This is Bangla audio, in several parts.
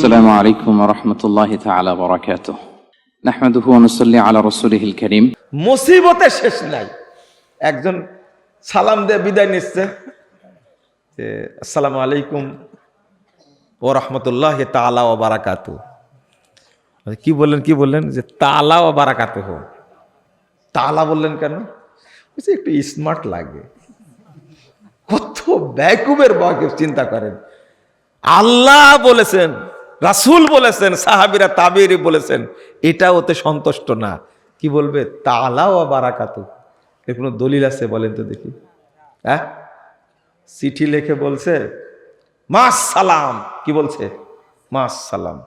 السلام عليكم ورحمة الله تعالى وبركاته نحمده ونصلي على رسوله الكريم মুসিবতের শেষ নাই একজন সালাম দিয়ে বিদায় নিচ্ছে যে আসসালামু আলাইকুম ও রহমতুল্লাহ তালা ও বারাকাতু কি বললেন কি বললেন যে তালা ও বারাকাতু হো তালা বললেন কেন বলছে একটু স্মার্ট লাগে কত ব্যাকুবের বাকিব চিন্তা করেন আল্লাহ বলেছেন রাসূল বলেছেন, সাহাবিরা তাবিরি বলেছেন, এটা ওতে সন্তুষ্ট না। কি বলবে? তালাও বারাকাতু এর কোনো দলিল আছে বলেন তো দেখি। হ্যাঁ? চিঠি লিখে বলছে মাস সালাম কি বলছে? মাস সালাম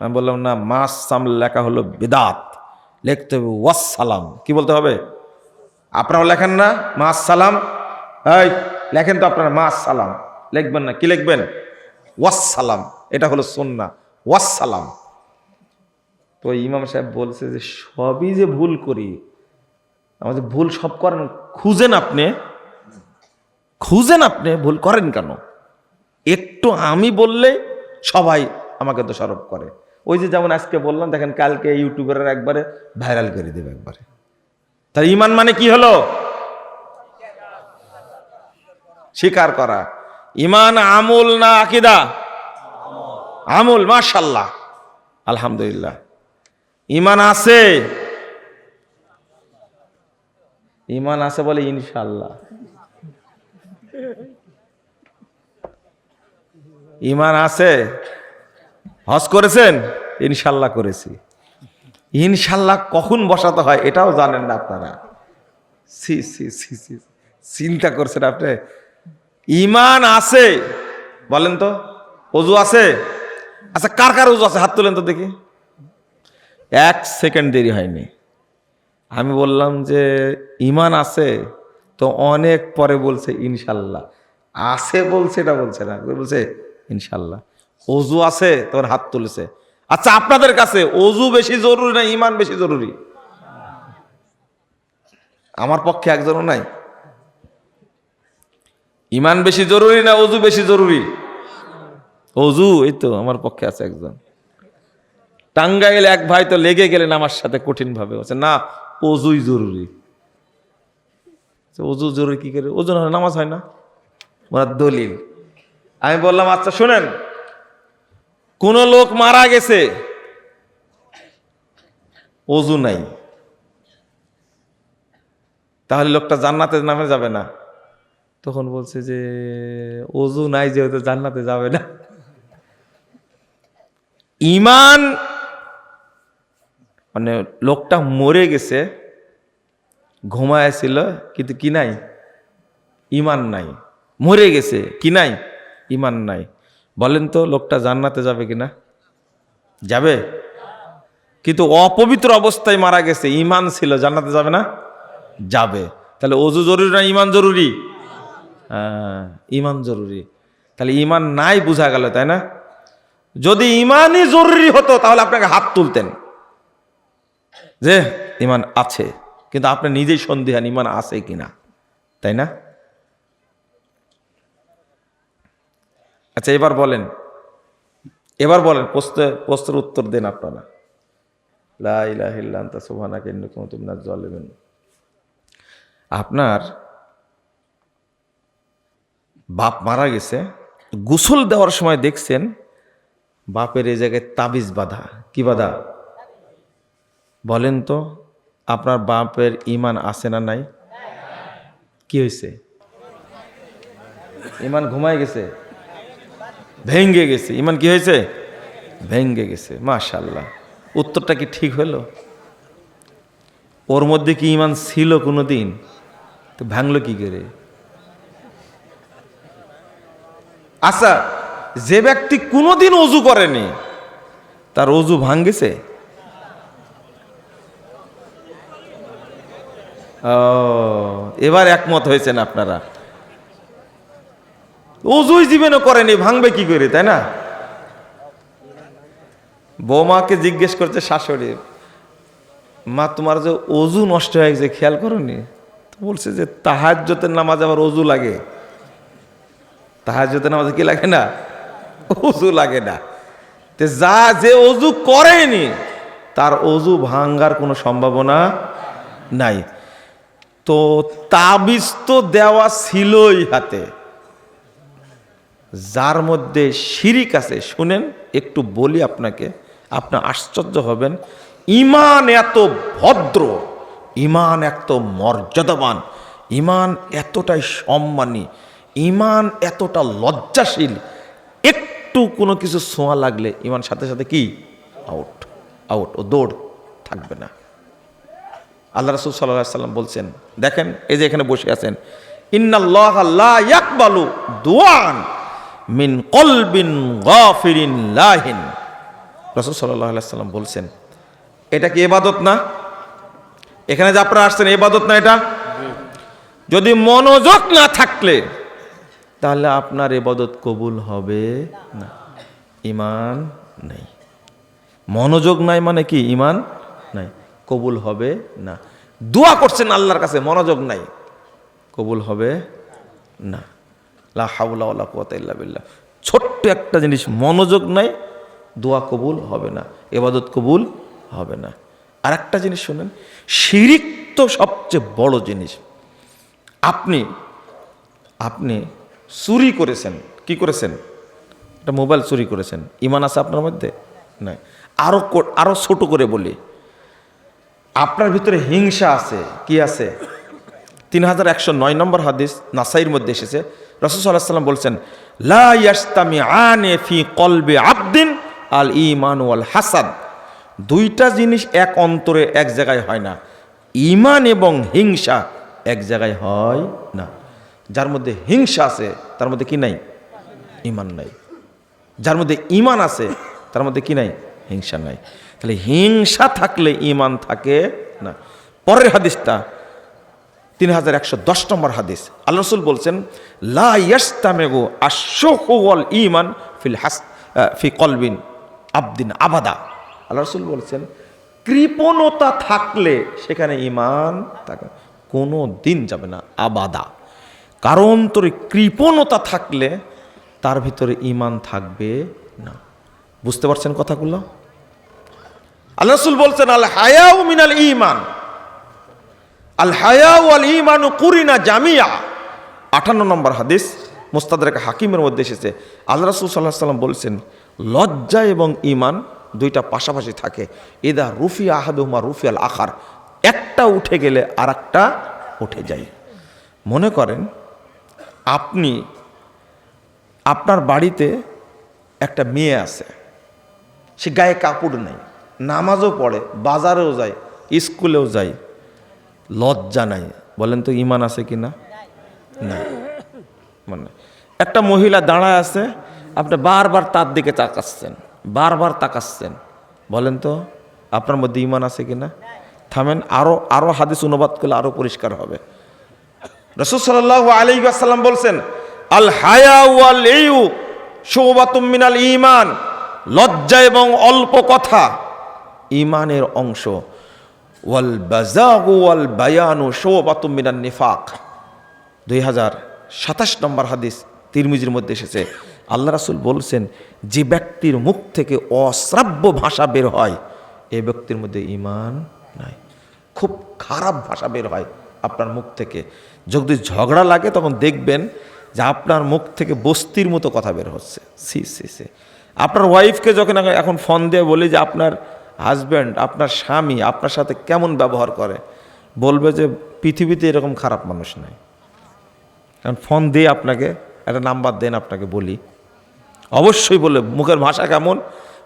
আমি বললাম, না মাস সাম লেখা হলো বেদাত। লিখতে হবে ওয়াস সালাম কি বলতে হবে? আপনারাও লেখেন না মাস সালাম এই, লেখেন তো আপনারা মাস সালাম লিখবেন না, কি লিখবেন? ওয়াসালাম এটা হলো সন্না ওয়াসালাম তো ইমাম সাহেব বলছে যে, সবই যে ভুল করি আমাদের ভুল সব করেন, খুঁজেন আপনি। খুঁজেন আপনি, ভুল করেন কেন? একটু আমি বললে সবাই আমাকে দোষারোপ করে। ওই যে যেমন আজকে বললাম, দেখেন কালকে ইউটিউবের একবারে ভাইরাল করে দেবে একবারে। তার ইমান মানে কি হলো? স্বীকার করা। ইমান, আমল না আকিদা। আমল মাশাল্লাহ আলহামদুলিল্লাহ। ইমান আছে? ইমান আছে বলে ইনশাল্লাহ ইমান আছে? হজ করেছেন? ইনশাল্লাহ করেছি। ইনশাল্লাহ কখন বসাতে হয় এটাও জানেন না আপনারা। সি সি সি সি চিন্তা করছেন আপনি। ইমান আছে? বলেন তো। অজু আছে? আচ্ছা কার কার অজু আছে? হাত তোলেন তো দেখি। এক সেকেন্ড দেরি হয়নি। আমি বললাম যে, ইমান আছে? তো অনেক পরে বলছে, ইনশাল্লাহ। আছে বলছে, এটা বলছে না। বলছে, ইনশাল্লাহ। অজু আছে তখন হাত তুলেছে। আচ্ছা আপনাদের কাছে অজু বেশি জরুরি না ইমান বেশি জরুরি? আমার পক্ষে একজনও নাই। ইমান বেশি জরুরি না অজু বেশি জরুরি? অজু এই তো আমার পক্ষে আছে একজন। টাঙ্গাইল এক ভাই তো লেগে গেলেন আমার সাথে কঠিন ভাবে বলছে, না অজুই জরুরি। অজু জরুরি কি করে? ওজন হয় নামাজ হয় না? ওরা দলিল। আমি বললাম আচ্ছা শোনেন, কোন লোক মারা গেছে অজু নাই। তাহলে লোকটা জান্নাতে নামে যাবে না। তখন বলছে যে অজু নাই, যেহেতু জান্নাতে যাবে না। ইমান মানে লোকটা মরে গেছে ঘুমায় ছিল কিন্তু কি নাই? ইমান নাই। মরে গেছে কি নাই? ইমান নাই। বলেন তো লোকটা জান্নাতে যাবে কিনা? যাবে। কিন্তু অপবিত্র অবস্থায় মারা গেছে ইমান ছিল জান্নাতে যাবে না? যাবে। তাহলে অজু জরুরি না ইমান জরুরি? হ্যাঁ, ইমান জরুরি। তাহলে ইমান নাই বোঝা গেল তাই না? যদি ইমানই জরুরি হতো, তাহলে আপনাকে হাত তুলতেন। যে, ইমান আছে, কিন্তু আপনি নিজেই সন্দেহান ইমান আছে কিনা, তাই না? আচ্ছা এবার বলেন এবার বলেন, প্রশ্ন, প্রশ্নের উত্তর দেন আপনারা। লা ইলাহা ইল্লা আনতা সুবহানাকা, ইন্নী কুনতু মিনাজ আপনার বাপ মারা গেছে, গোসল দেওয়ার সময় দেখছেন বাপের এই জায়গায় তাবিজ বাঁধা। কি বাঁধা? বলেন তো, আপনার বাপের ইমান আছে না নাই? কি হয়েছে? ইমান ঘুমায় গেছে? ভেঙ্গে গেছে। ইমান কি হয়েছে? ভেঙ্গে গেছে। মাশাল্লাহ উত্তরটা কি ঠিক হলো? ওর মধ্যে কি ইমান ছিল কোনো দিন তো ভাঙলো কি করে? আচ্ছা যে ব্যক্তি কোনোদিন অজু করেনি, তার অজু ভাঙ্গেছে এবার একমত হয়েছেন আপনারা। অজুই জীবনও করেনি, ভাঙবে কি করে, তাই না? বৌমাকে জিজ্ঞেস করছে, শাশুড়ি, মা, তোমার যে অজু নষ্ট হয়ে গেছে, খেয়াল করনি? বলছে যে, তাহাজ্যতের নামাজ আবার অজু লাগে। তাহাজ্যতের নামাজে কি লাগে না? অজু লাগে না। তে যা যে অজু করেনি, তার অজু ভাঙ্গার কোনো সম্ভাবনা নাই। তো তাবিজ তো দেওয়া ছিলই হাতে। যার মধ্যে শিরিক আছে, শুনেন, একটু বলি আপনাকে আপনার আশ্চর্য হবেন। ইমান এত ভদ্র ইমান এত মর্যাদাবান ইমান এতটাই সম্মানী ইমান এতটা লজ্জাশীল একটু কোনো কিছু ছোঁয়া লাগলে ইমান সাথে সাথে কি? আউট আউট ও দৌড় থাকবে না। আল্লাহ রসুল সাল্লাহ সাল্লাম বলছেন দেখেন এই যে এখানে বসে আছেন ইন্নাল্লাহ লা ইয়াকবালু দুআন মিন কলবিন গাফিরিন লাহিন। রসুল সাল্লাহ সাল্লাম বলছেন এটা কি এবাদত না? এখানে যে আপনারা আসছেন এবাদত না এটা? যদি মনোযোগ না থাকলে তাহলে আপনার এবাদত কবুল হবে না। ইমান নেই। মনোযোগ নাই মানে কি? ইমান নাই। কবুল হবে না। দোয়া করছেন আল্লাহর কাছে, মনোযোগ নাই। কবুল হবে না। লা ছোট্ট একটা জিনিস, মনোযোগ নাই, দোয়া কবুল হবে না। এবাদত কবুল হবে না। আর একটা জিনিস শুনেন, শিরিক তো সবচেয়ে বড় জিনিস। আপনি আপনি চুরি করেছেন। কি করেছেন? একটা মোবাইল চুরি করেছেন। ইমান আছে আপনার মধ্যে? না আরও কো- আরও ছোট করে বলি। আপনার ভিতরে হিংসা আছে। কি আছে? তিন হাজার একশো নয় নম্বর হাদিস নাসাইর মধ্যে এসেছে। রসুল সাল্লাহ সাল্লাম বলছেন, লা ইয়াস্তামি আনে ফি কলবে আবদিন আল ইমান ওয়াল হাসাদ। দুইটা জিনিস এক অন্তরে এক জায়গায় হয় না। ইমান এবং হিংসা এক জায়গায় হয় না। যার মধ্যে হিংসা আছে, তার মধ্যে কি নাই? ইমান নাই। যার মধ্যে ইমান আছে, তার মধ্যে কি নাই? হিংসা নাই। তাহলে হিংসা থাকলে ইমান থাকে না। পরের হাদিসটা, তিন হাজার একশো দশ নম্বর হাদিস। আল্লাহ রসুল বলছেন, লা ইয়াস্তামেগো আশোহল ইমান ফিল হাস ফি কলবিন আবদিন আবাদা। আল্লাহ রসুল বলছেন, কৃপণতা থাকলে সেখানে ইমান থাকে কোনো দিন যাবে না, আবাদা। কারণ তোর কৃপণতা থাকলে তার ভিতরে ইমান থাকবে না। বুঝতে পারছেন কথাগুলো? আল্লাহ বলছেন, আল হায়াউ মিনাল ইমান আল হায়াউ আল ইমানু কুরিনা জামিয়া। আটান্ন নম্বর হাদিস মুস্তাদারেক হাকিমের মধ্যে এসেছে। আল্লাহ রসুল সাল্লাহ সাল্লাম বলছেন, লজ্জা এবং ইমান দুইটা পাশাপাশি থাকে। এদা রুফি আহাদুমা রুফি আল আখার। একটা উঠে গেলে আর একটা উঠে যায়। মনে করেন আপনি আপনার বাড়িতে একটা মেয়ে আছে। সে গায়ে কাপড় নেই। নামাজও পড়ে, বাজারেও যায়, স্কুলেও যায়, লজ্জা নাই। বলেন তো ইমান আছে কি না না মানে একটা মহিলা দাঁড়ায় আছে, আপনি বারবার তার দিকে তাকাচ্ছেন, বারবার তাকাচ্ছেন। বলেন তো, আপনার মধ্যে ইমান আছে কি না থামেন, আরও আরও হাদিস অনুবাদ করলে আরও পরিষ্কার হবে। রসুল সাল্লাহ আলী বলছেন, আল হায়া ওয়াল ইউ শোবাতুম মিনাল ইমান লজ্জা এবং অল্প কথা ইমানের অংশ। ওয়াল বাজাগু ওয়াল বায়ানু শোবাতুম মিনাল নিফাক। দুই হাজার সাতাশ নম্বর হাদিস তিরমিজির মধ্যে এসেছে। আল্লাহ রাসুল বলছেন, যে ব্যক্তির মুখ থেকে অশ্রাব্য ভাষা বের হয়, এ ব্যক্তির মধ্যে ইমান নাই। খুব খারাপ ভাষা বের হয় আপনার মুখ থেকে। যদি ঝগড়া লাগে তখন দেখবেন যে আপনার মুখ থেকে বস্তির মতো কথা বের হচ্ছে। C C C. আপনার ওয়াইফকে যখন এখন- ফোন দিয়ে বলি যে আপনার হাজব্যান্ড আপনার স্বামী আপনার সাথে কেমন ব্যবহার করে, বলবে যে পৃথিবীতে এরকম খারাপ মানুষ নাই। কারণ ফোন দিয়ে আপনাকে একটা নাম্বার দেন, আপনাকে বলি। অবশ্যই বলে মুখের ভাষা কেমন?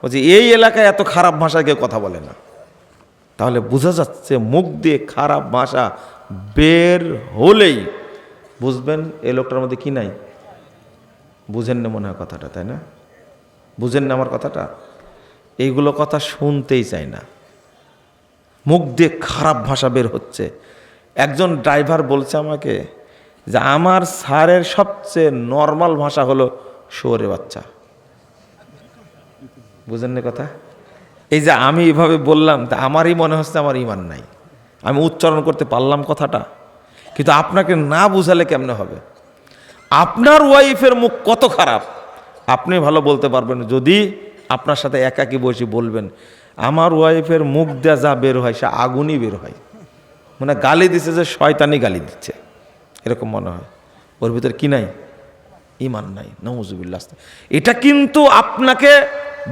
বলছি এই এলাকায় এত খারাপ ভাষায় কেউ কথা বলে না। তাহলে বোঝা যাচ্ছে মুখ দিয়ে খারাপ ভাষা বের হলেই বুঝবেন এই লোকটার মধ্যে কি নাই। বুঝেন না মনে হয় কথাটা, তাই না? বুঝেন না আমার কথাটা? এইগুলো কথা শুনতেই চাই না। মুখ দিয়ে খারাপ ভাষা বের হচ্ছে। একজন ড্রাইভার বলছে আমাকে যে, আমার স্যারের সবচেয়ে নর্মাল ভাষা হলো শোরে বাচ্চা। বুঝেন না কথা? এই যে আমি এভাবে বললাম, তা আমারই মনে হচ্ছে, আমার ইমান নাই। আমি উচ্চারণ করতে পারলাম কথাটা, কিন্তু আপনাকে না বুঝালে কেমনে হবে? আপনার ওয়াইফের মুখ কত খারাপ? আপনি ভালো বলতে পারবেন, যদি আপনার সাথে একাকি বসে বলবেন, আমার ওয়াইফের মুখ দেয়া যা বের হয়, সে আগুনই বের হয়। মানে গালি দিচ্ছে যে শয়তানি গালি দিচ্ছে, এরকম মনে হয়। ওর ভিতরে কি নাই? ইমান নাই নমজুবিল্লাহ এটা কিন্তু আপনাকে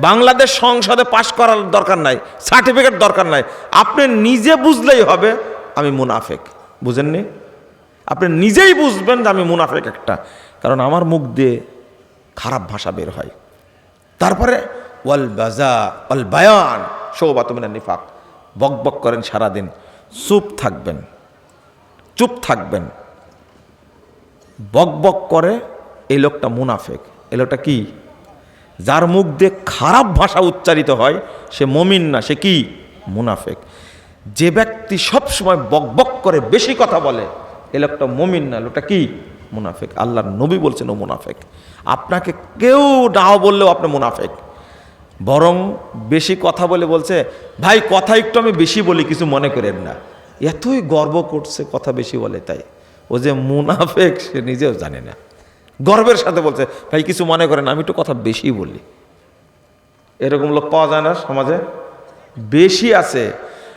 বাংলাদেশ সংসদে পাশ করার দরকার নাই, সার্টিফিকেট দরকার নাই। আপনি নিজে বুঝলেই হবে আমি মুনাফেক, বুঝেননি? আপনি নিজেই বুঝবেন যে আমি মুনাফেক একটা, কারণ আমার মুখ দিয়ে খারাপ ভাষা বের হয়। তারপরে, ওয়াল বাজা, ওয়াল বায়ান সৌবাত মিনান নিফাক, বক বক করেন সারাদিন, চুপ থাকবেন চুপ থাকবেন। বক বক করে, এই লোকটা মুনাফেক, এই লোকটা কি? যার মুখ দিয়ে খারাপ ভাষা উচ্চারিত হয়, সে মমিন না, সে কি? মুনাফেক। যে ব্যক্তি সব সময় বক বক করে বেশি কথা বলে, এ লোকটা মমিন না, লোকটা কি? মুনাফেক। আল্লাহর নবী বলছেন ও মুনাফেক। আপনাকে কেউ নাও বললেও আপনি মুনাফেক। বরং বেশি কথা বলে বলছে, ভাই, কথা একটু আমি বেশি বলি, কিছু মনে করেন না। এতই গর্ব করছে, কথা বেশি বলে তাই। ও যে মুনাফেক, সে নিজেও জানে না। গর্বের সাথে বলছে, ভাই, কিছু মনে করেন, আমি একটু কথা বেশি বলি। এরকম লোক পাওয়া যায় না সমাজে। বেশি আছে।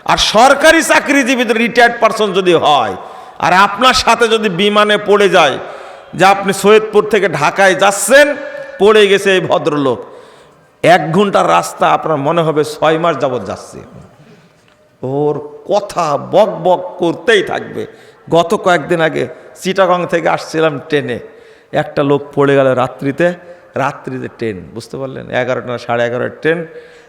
আর সরকারি চাকরিজীবীদের রিটায়ার্ড পারসন যদি হয়, আর আপনার সাথে যদি বিমানে পড়ে যায়, যে আপনি সৈয়দপুর থেকে ঢাকায় যাচ্ছেন, পড়ে গেছে এই ভদ্রলোক, এক ঘণ্টার রাস্তা আপনার মনে হবে ছয় মাস যাবৎ যাচ্ছে। ওর কথা বক বক করতেই থাকবে। গত কয়েকদিন আগে চিটাগং থেকে আসছিলাম ট্রেনে। একটা লোক পড়ে গেল রাত্রিতে রাত্রিতে ট্রেন, বুঝতে পারলেন? এগারোটা সাড়ে এগারোটার ট্রেন।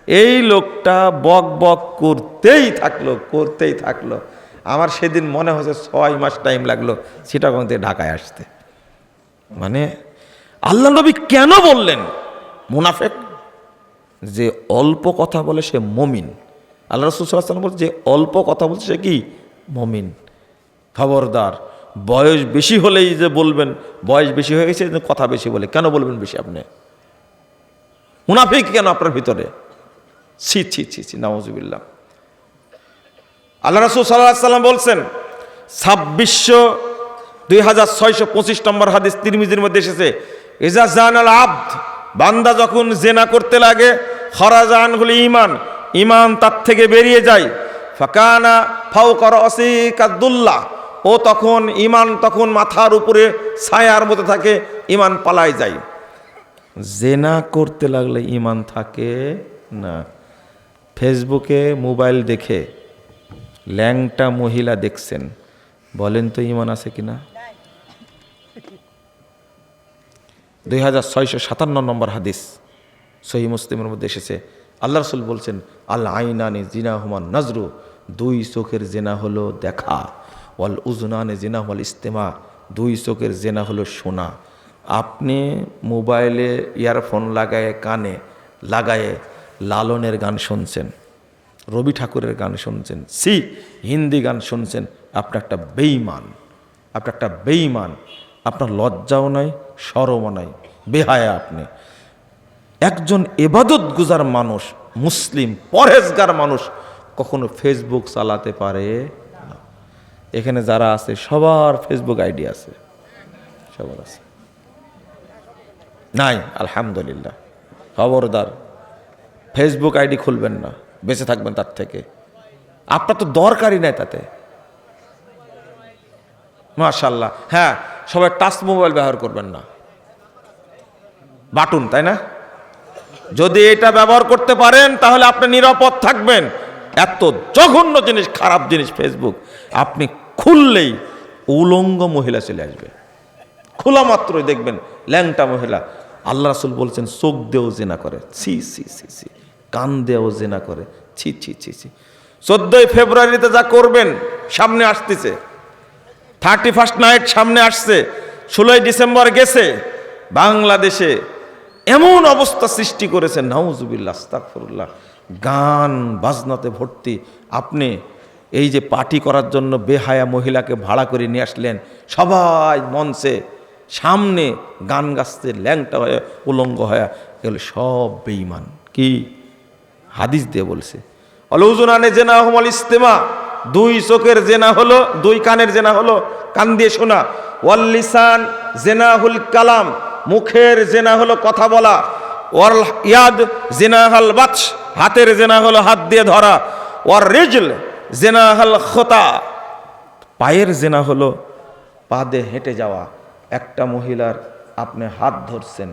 এই লোকটা বক বক করতেই থাকল করতেই থাকল। আমার সেদিন মনে হচ্ছে ছয় মাস টাইম লাগল চিটাগং থেকে ঢাকায় আসতে। মানে আল্লাহ নবী কেন বললেন? মুনাফেক, যে অল্প কথা বলে সে মমিন। আল্লাহ রসুল সাল্লাম বলছে যে অল্প কথা বলছে সে কি? মমিন। খবরদার। বয়স বেশি হলেই যে বলবেন, বয়স বেশি হয়ে গেছে কথা বেশি বলে, কেন বলবেন বেশি আপনি? মুনাফিক কেন আপনার ভিতরে? ছি ছি ছি ছি নামজুবিল্লাহ আল্লাহ রসুল সাল্লাহ সাল্লাম বলছেন, ছাব্বিশশো দুই হাজার ছয়শো পঁচিশ নম্বর হাদিস তিরমিজির মধ্যে এসেছে এজা আল আব্দ, বান্দা যখন জেনা করতে লাগে খরাজান হলে ইমান ইমান তার থেকে বেরিয়ে যায়, ফাকানা ফাউ কর অসিকাদুল্লাহ ও তখন ইমান তখন মাথার উপরে ছায়ার মতো থাকে ইমান পালায় যায়। জেনা করতে লাগলে ইমান থাকে না। ফেসবুকে মোবাইল দেখে ল্যাংটা মহিলা দেখছেন। বলেন তো ইমান আছে কিনা? দুই হাজার ছয়শো সাতান্ন নম্বর হাদিস সহি মুসলিমের মধ্যে এসেছে। আল্লাহ রসুল বলছেন আল্লাহ আইনানি জিনা হুমান নজরু। দুই চোখের জেনা হলো দেখা। ওয়াল উজনানে জেনা হল ইস্তেমা, দুই চোখের জেনা হলো শোনা আপনি মোবাইলে ইয়ারফোন লাগায়ে, কানে লাগায়ে লালনের গান শুনছেন, রবি ঠাকুরের গান শুনছেন, সি হিন্দি গান শুনছেন, আপনার একটা বেইমান আপনার একটা বেইমান আপনার লজ্জাও নাই সরমও নাই, বেহায়া আপনি। একজন এবাদত গুজার মানুষ, মুসলিম পরেজগার মানুষ কখনো ফেসবুক চালাতে পারে? এখানে যারা আছে, সবার ফেসবুক আইডি আছে। সবার আছে। নাই, আলহামদুলিল্লাহ। খবরদার। ফেসবুক আইডি খুলবেন না, বেঁচে থাকবেন তার থেকে। আপনার তো দরকারই নাই তাতে। মাশাল্লাহ হ্যাঁ সবাই টাচ মোবাইল ব্যবহার করবেন না। বাটুন, তাই না? যদি এটা ব্যবহার করতে পারেন, তাহলে আপনি নিরাপদ থাকবেন। এত জঘন্য জিনিস, খারাপ জিনিস ফেসবুক আপনি খুললেই উলঙ্গ মহিলা চলে আসবে। খোলা মাত্রই দেখবেন ল্যাংটা মহিলা। আল্লাহ রাসুল বলছেন, চোখ দেও জেনা করে। ছি ছি ছি ছি। কান দেও জেনা করে। ছি ছি ছি ছি। চোদ্দই ফেব্রুয়ারিতে যা করবেন, সামনে আসতেছে। থার্টি ফার্স্ট নাইট সামনে আসছে। ষোলোই ডিসেম্বর গেছে। বাংলাদেশে এমন অবস্থা সৃষ্টি করেছে নাউজুবিল্লা আস্তাকফরুল্লাহ গান বাজনাতে ভর্তি। আপনি এই যে পার্টি করার জন্য বেহায়া মহিলাকে ভাড়া করে নিয়ে আসলেন, সবাই মঞ্চে সামনে গান গাচ্ছে, ল্যাংটা হয়ে, উলঙ্গ হয়ে, এগুলো সব বেইমান কি হাদিস দিয়ে বলছে। অলৌজনানে জেনা হমল ইস্তেমা, দুই চোখের জেনা হলো, দুই কানের জেনা হলো, কান দিয়ে শোনা। ওয়াল্লিসান জেনাহুল কালাম, মুখের জেনা হলো কথা বলা। ওর ইয়াদ জেনাহাল বাতস হাতের জেনা হলো হাত দিয়ে ধরা। ওর রিজল জেনাহাল খোতা, পায়ের জেনা হলো পা দিয়ে হেঁটে যাওয়া। একটা মহিলার আপনি হাত ধরছেন,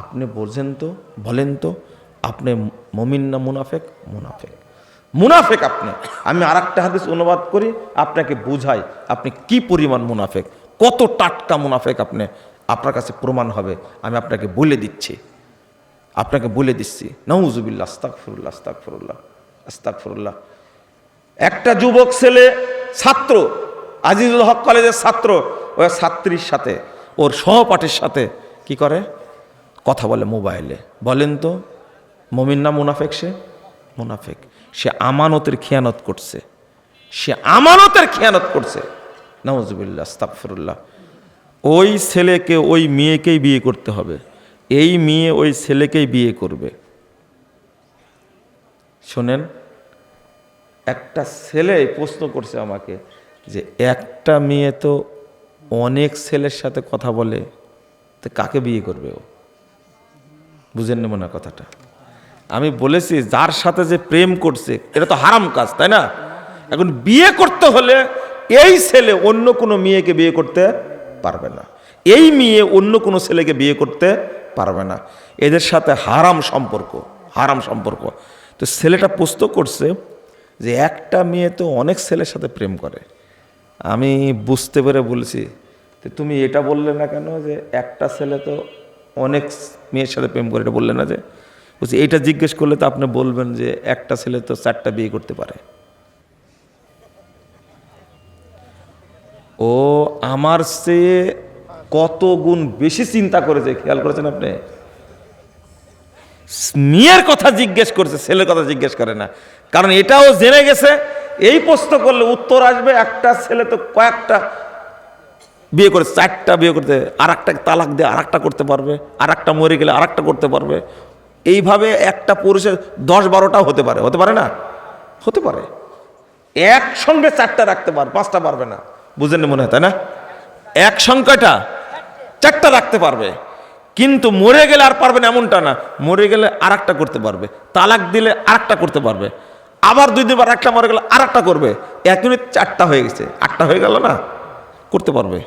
আপনি বোঝেন তো, বলেন তো, আপনি মমিন না মুনাফেক? মুনাফেক। মুনাফেক আপনি। আমি আর একটা হাদিস অনুবাদ করি, আপনাকে বুঝাই, আপনি কি পরিমাণ মুনাফেক? কত টাটকা মুনাফেক আপনি? আপনার কাছে প্রমাণ হবে, আমি আপনাকে বলে দিচ্ছি। আপনাকে বলে দিচ্ছি নউজুবিল্লা আস্তাক ফিরুল্লাহ আস্তাক ফিরুল্লাহ একটা যুবক ছেলে, ছাত্র, আজিজুল হক কলেজের ছাত্র ওই ছাত্রীর সাথে, ওর সহপাঠীর সাথে কি করে? কথা বলে মোবাইলে। বলেন তো, মমিন না মুনাফেক সে? মুনাফেক। সে আমানতের খেয়ানত করছে। সে আমানতের খেয়ানত করছে। নওয়াজুবিল্লাহ আস্তাকফিরুল্লাহ ওই ছেলেকে, ওই মেয়েকেই বিয়ে করতে হবে। এই মেয়ে ওই ছেলেকেই বিয়ে করবে। শোনেন, একটা ছেলে প্রশ্ন করছে আমাকে যে, একটা মেয়ে তো অনেক ছেলের সাথে কথা বলে, তো কাকে বিয়ে করবে ও? বুঝেন নেব না কথাটা। আমি বলেছি, যার সাথে যে প্রেম করছে, এটা তো হারাম কাজ, তাই না? এখন বিয়ে করতে হলে এই ছেলে অন্য কোনো মেয়েকে বিয়ে করতে পারবে না। এই মেয়ে অন্য কোনো ছেলেকে বিয়ে করতে পারবে না। এদের সাথে হারাম সম্পর্ক হারাম সম্পর্ক। তো ছেলেটা প্রশ্ন করছে যে একটা মেয়ে তো অনেক ছেলের সাথে প্রেম করে। আমি বুঝতে পেরে বলছি, তো তুমি এটা বললে না কেন যে একটা ছেলে তো অনেক মেয়ের সাথে প্রেম করে? এটা বললে না যে? বলছি, এইটা জিজ্ঞেস করলে তো আপনি বলবেন যে একটা ছেলে তো চারটা বিয়ে করতে পারে। ও আমার চেয়ে কত গুণ বেশি চিন্তা করেছে, খেয়াল করেছেন আপনি? মেয়ের কথা জিজ্ঞেস করছে, ছেলের কথা জিজ্ঞেস করে না। কারণ এটাও জেনে গেছে, এই প্রশ্ন করলে উত্তর আসবে, একটা ছেলে তো কয়েকটা বিয়ে করে, চারটা বিয়ে করতে আর একটা তালাক দিয়ে আর একটা করতে পারবে আর একটা মরে গেলে আর একটা করতে পারবে। এইভাবে একটা পুরুষের দশ বারোটাও হতে পারে হতে পারে না? হতে পারে। একসঙ্গে চারটা রাখতে পারবে পাঁচটা পারবে না। বুঝেন মনে হয়, তাই না? এক সংখ্যাটা চারটা রাখতে পারবে। কিন্তু মরে গেলে আর পারবে না এমনটা না। মরে গেলে আর একটা করতে পারবে। তালাক দিলে আর একটা করতে পারবে। আবার দুই দিনবার একটা মরে গেলে আর একটা করবে। এক মিনিট চারটা হয়ে গেছে। আটটা হয়ে গেল না? করতে পারবে।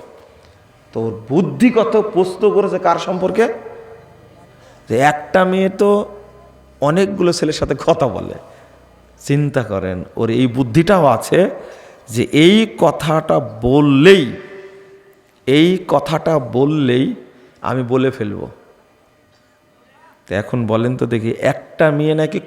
তোর বুদ্ধি কত প্রশ্ন করেছে কার সম্পর্কে? যে একটা মেয়ে তো অনেকগুলো ছেলের সাথে কথা বলে। চিন্তা করেন, ওর এই বুদ্ধিটাও আছে যে এই কথাটা বললেই এই কথাটা বললেই আমি বলে ফেলব। তো এখন বলেন তো দেখি একটা মেয়ে নাকি